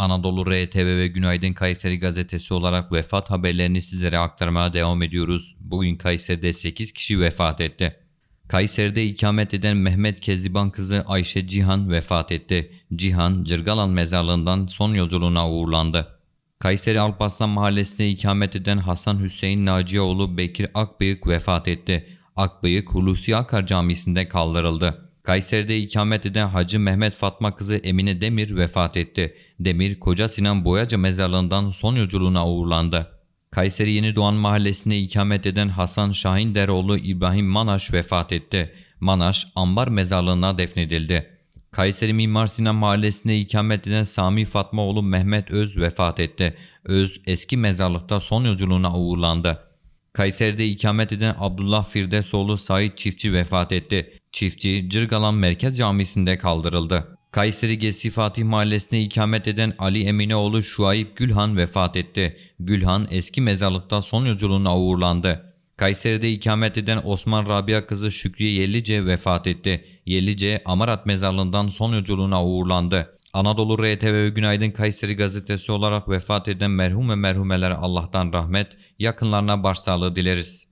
Anadolu RTV ve Günaydın Kayseri gazetesi olarak vefat haberlerini sizlere aktarmaya devam ediyoruz. Bugün Kayseri'de 8 kişi vefat etti. Kayseri'de ikamet eden Mehmet Keziban kızı Ayşe Cihan vefat etti. Cihan, Cırgalan mezarlığından son yolculuğuna uğurlandı. Kayseri Alparslan Mahallesi'nde ikamet eden Hasan Hüseyin Nacioğlu Bekir Akbıyık vefat etti. Akbıyık Hulusi Akar Camisi'nde kaldırıldı. Kayseri'de ikamet eden Hacı Mehmet Fatma kızı Emine Demir vefat etti. Demir, Koca Sinan Boyaca mezarlığından son yolculuğuna uğurlandı. Kayseri Yeni Doğan Mahallesi'nde ikamet eden Hasan Şahin Deroğlu İbrahim Manaş vefat etti. Manaş, Ambar mezarlığına defnedildi. Kayseri Mimar Sinan Mahallesi'nde ikamet eden Sami Fatmaoğlu Mehmet Öz vefat etti. Öz eski mezarlıkta son yolculuğuna uğurlandı. Kayseri'de ikamet eden Abdullah Firdesoğlu Sait Çiftçi vefat etti. Çiftçi Cırgalan Merkez Camisi'nde kaldırıldı. Kayseri Gesi Fatih Mahallesi'nde ikamet eden Ali Emineoğlu Şuayb Gülhan vefat etti. Gülhan eski mezarlıkta son yolculuğuna uğurlandı. Kayseri'de ikamet eden Osman Rabia kızı Şükriye Yellice vefat etti. Yellice Amarat mezarlığından son yolculuğuna uğurlandı. Anadolu RTV Günaydın Kayseri gazetesi olarak vefat eden merhum ve merhumelere Allah'tan rahmet, yakınlarına başsağlığı dileriz.